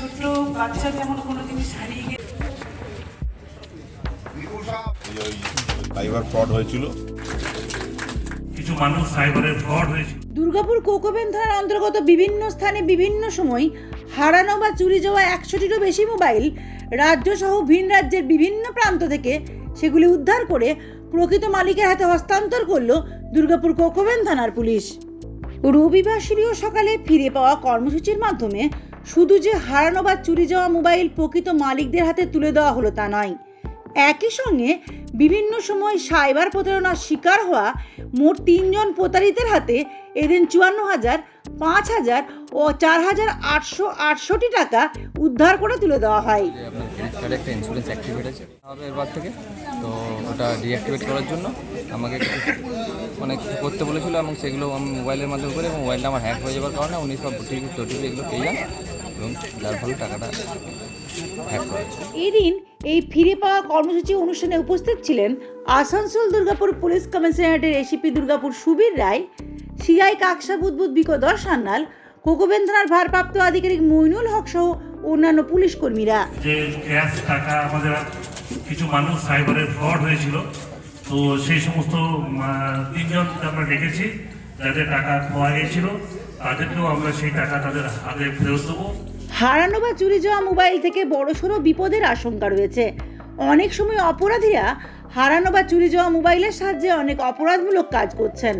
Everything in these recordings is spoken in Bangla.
ছোট্ট বাচ্চা যেমন কোনো জিনিস হারিয়ে গেলে। এই ওই সাইবার ফ্রড হয়েছিল। কিছু মানুষ সাইবারের ফ্রড হয়েছে দুর্গাপুর কোকোবেন থানার অন্তর্গত বিভিন্ন স্থানে বিভিন্ন সময় হারানো বা চুরি যাওয়া একশোটিরও বেশি মোবাইল রাজ্য সহ ভিন রাজ্যের বিভিন্ন প্রান্ত থেকে সেগুলি উদ্ধার করে প্রকৃত মালিকের হাতে হস্তান্তর করল দুর্গাপুর কোকোবেন থানার পুলিশ। রবিবার সকালে ফিরে পাওয়া কর্মসূচির মাধ্যমে শুধু যে হারানো বা চুরি যাওয়া মোবাইল প্রকৃত মালিকদের হাতে তুলে দেওয়া হলো তা নয়। একই সঙ্গে বিভিন্ন সময় সাইবার প্রতারণার শিকার হওয়া মোট তিনজন প্রতারিতের হাতে এদিন চুয়ান্ন হাজার, পাঁচ হাজার ও চার হাজার আটশো আটষট্টি টাকা উদ্ধার করে তুলে দেওয়া হয়। কার্ডে একটা ইন্স্যুরেন্স অ্যাক্টিভেট আছে। হবে এরবার থেকে। তো ওটা ডিঅ্যাক্টিভেট করার জন্য আমাকে অনেক করতে বলেছিলো এবং সেগুলো আমি মোবাইলের মাধ্যমে করে এবং মোবাইলটা আমার হ্যাক হয়ে যাওয়ার কারণে উনি সব টোটিপি এগুলো পেয়ে যান এবং যার ফলে টাকাটা হ্যাক করেছে এদিন এই ফিরে পাওয়া কর্মসূচি অনুষ্ঠানে উপস্থিত ছিলেন আসানসোল দুর্গাপুর পুলিশ কমিশনারেটের এসিপি দুর্গাপুর সুবীর রায়, সিআই কাকসা বুদবুদ সান্যাল কোকোবেন থানার ভারপ্রাপ্ত আধিকারিক মইনুল হক সহ অন্যান্য পুলিশ কর্মীরা। যে ক্যাশ টাকা আমাদের কিছু মানুষ সাইবারের ফ্রড হয়েছিল তো সেই সমস্ত তিনজন আমরা ডেকেছি যাদের টাকা খোয়া গিয়েছিল তাদেরকেও আমরা সেই টাকা তাদের হাতে ফেরত দেবো। হারানো বা চুরি যাওয়া মোবাইল থেকে বড়সড় বিপদের আশঙ্কা রয়েছে। অনেক সময় অপরাধীরা হারানো বা চুরি যাওয়া মোবাইলের সাহায্যে অনেক অপরাধমূলক কাজ করছেন।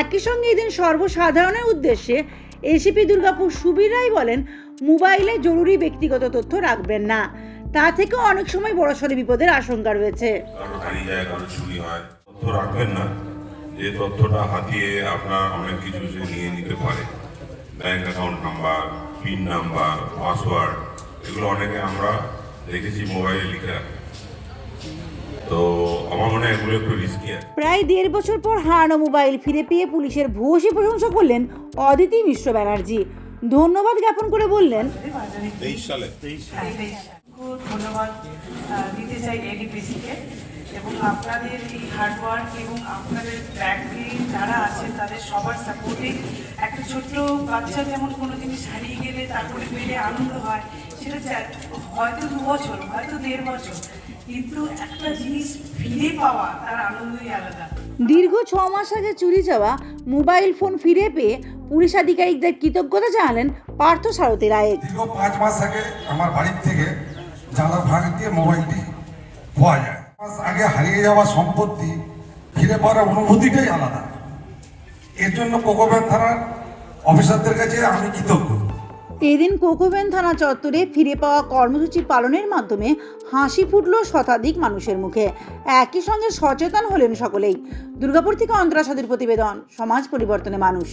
একই সঙ্গে এদিন সর্বসাধারণের উদ্দেশ্যে এসিপি দুর্গাপুর সুবীর রায় বলেন, মোবাইলে জরুরি ব্যক্তিগত তথ্য রাখবেন না। তা থেকেও অনেক সময় বড়সড় বিপদের আশঙ্কা রয়েছে। তথ্য রাখবেন না। যে তথ্যটা হাতিয়ে আপনার অনেক কিছু সে নিয়ে নিতে পারে। Bank account number, PIN number, password, এগুলো অনেকে আমরা দেখেছি মোবাইলে লিখে রাখে। তো আমার মনে হয় এগুলো একটু রিস্কি আছে প্রায় দেড় বছর পর হারানো মোবাইল ফিরে পেয়ে পুলিশের ভূয়সী প্রশংসা করলেন অদিতি মিশ্র ব্যানার্জি। ধন্যবাদ জ্ঞাপন করে বললেন তেইশ সালে। খুব ধন্যবাদ। দিতে চাই এডিপিসিকে এবং আপনাদের এই হার্ডওয়ার্ক এবং আপনাদের ব্যাংকে যারা আছেন তাদের সবার সাপোর্টে একটা ছোট্ট বাচ্চা যেমন কোনো জিনিস হারিয়ে গেলে তারপরে পেলে আনন্দ হয় সেটা হয়তো দু বছর হয়তো দেড় বছর কিন্তু একটা জিনিস ফিরে পাওয়া তার আনন্দই আলাদা। দীর্ঘ ছ মাস আগে চুরি যাওয়া মোবাইল ফোন ফিরে পেয়ে পুলিশ আধিকারিকদের কৃতজ্ঞতা জানালেন পার্থ সারথী রায়। দীর্ঘ পাঁচ মাস আগে আমার বাড়ির থেকে জানা ভাগ দিয়ে মোবাইলটি পাওয়া যায়। মাস আগে হারিয়ে যাওয়া সম্পত্তি ফিরে পাওয়ার অনুভূতিটাই আলাদা। এর জন্য কোকোব্যান থানার অফিসারদের কাছে আমি কৃতজ্ঞ। এদিন কোকোবেন থানা চত্বরে ফিরে পাওয়া কর্মসূচি পালনের মাধ্যমে হাসি ফুটল শতাধিক মানুষের মুখে। একই সঙ্গে সচেতন হলেন সকলেই। দুর্গাপুর থেকে অন্তরা সাদির প্রতিবেদন, সমাজ পরিবর্তনে মানুষ।